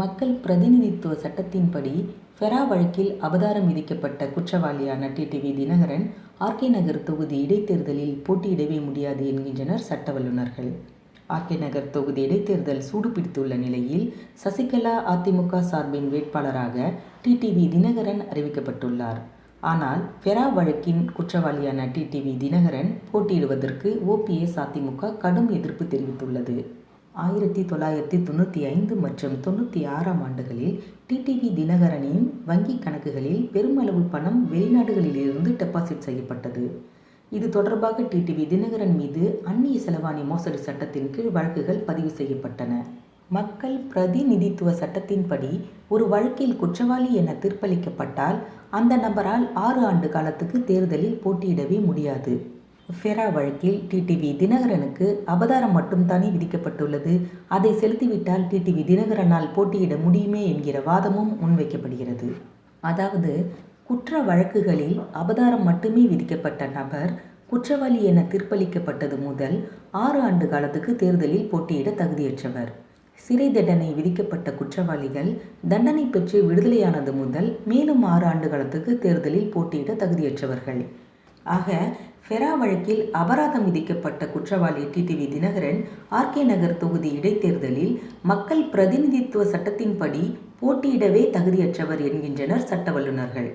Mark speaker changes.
Speaker 1: மக்கள் பிரதிநிதித்துவ சட்டத்தின்படி ஃபெரா வழக்கில் அவதாரம் விதிக்கப்பட்ட குற்றவாளியான டிடிவி தினகரன் ஆர்கே நகர் தொகுதி இடைத்தேர்தலில் போட்டியிடவே முடியாது என்கின்றனர் சட்ட வல்லுநர்கள். ஆர்கே நகர் தொகுதி இடைத்தேர்தல் சூடுபிடித்துள்ள நிலையில் சசிகலா அதிமுக சார்பின் வேட்பாளராக டிடிவி தினகரன் அறிவிக்கப்பட்டுள்ளார். ஆனால் ஃபெரா வழக்கின் குற்றவாளியான டிடிவி தினகரன் போட்டியிடுவதற்கு ஓபிஎஸ் அதிமுக கடும் எதிர்ப்பு தெரிவித்துள்ளது. ஆயிரத்தி தொள்ளாயிரத்தி தொண்ணூற்றி ஐந்து மற்றும் தொண்ணூற்றி ஆறாம் ஆண்டுகளில் டிடிவி தினகரனின் வங்கி கணக்குகளில் பெருமளவு பணம் வெளிநாடுகளிலிருந்து டெபாசிட் செய்யப்பட்டது. இது தொடர்பாக டிடிவி தினகரன் மீது அந்நிய செலவாணி மோசடி சட்டத்தின் கீழ் வழக்குகள் பதிவு செய்யப்பட்டன. மக்கள் பிரதிநிதித்துவ சட்டத்தின்படி ஒரு வழக்கில் குற்றவாளி என தீர்ப்பளிக்கப்பட்டால் அந்த நபரால் ஆறு ஆண்டு காலத்துக்கு தேர்தலில் போட்டியிடவே முடியாது. ஃபெரா வழக்கில் டிடிவி தினகரனுக்கு அபதாரம் மட்டும் தனி விதிக்கப்பட்டுள்ளது. அதை செலுத்திவிட்டால் டிடிவி தினகரனால் போட்டியிட முடியுமே என்கிற வாதமும் முன்வைக்கப்படுகிறது. அதாவது குற்ற வழக்குகளில் அபதாரம் மட்டுமே விதிக்கப்பட்ட நபர் குற்றவாளி என தீர்ப்பளிக்கப்பட்டது முதல் ஆறு ஆண்டு காலத்துக்கு தேர்தலில் போட்டியிட தகுதியற்றவர். சிறை தண்டனை விதிக்கப்பட்ட குற்றவாளிகள் தண்டனை பெற்று விடுதலையானது முதல் மேலும் ஆறு ஆண்டு காலத்துக்கு தேர்தலில் போட்டியிட தகுதியற்றவர்கள். ஆக ஃபெரா வழக்கில் அபராதம் விதிக்கப்பட்ட குற்றவாளி டிடிவி தினகரன் ஆர்கே நகர் தொகுதி இடைத்தேர்தலில் மக்கள் பிரதிநிதித்துவ சட்டத்தின்படி போட்டியிடவே தகுதியற்றவர் என்கின்றனர் சட்ட வல்லுநர்கள்.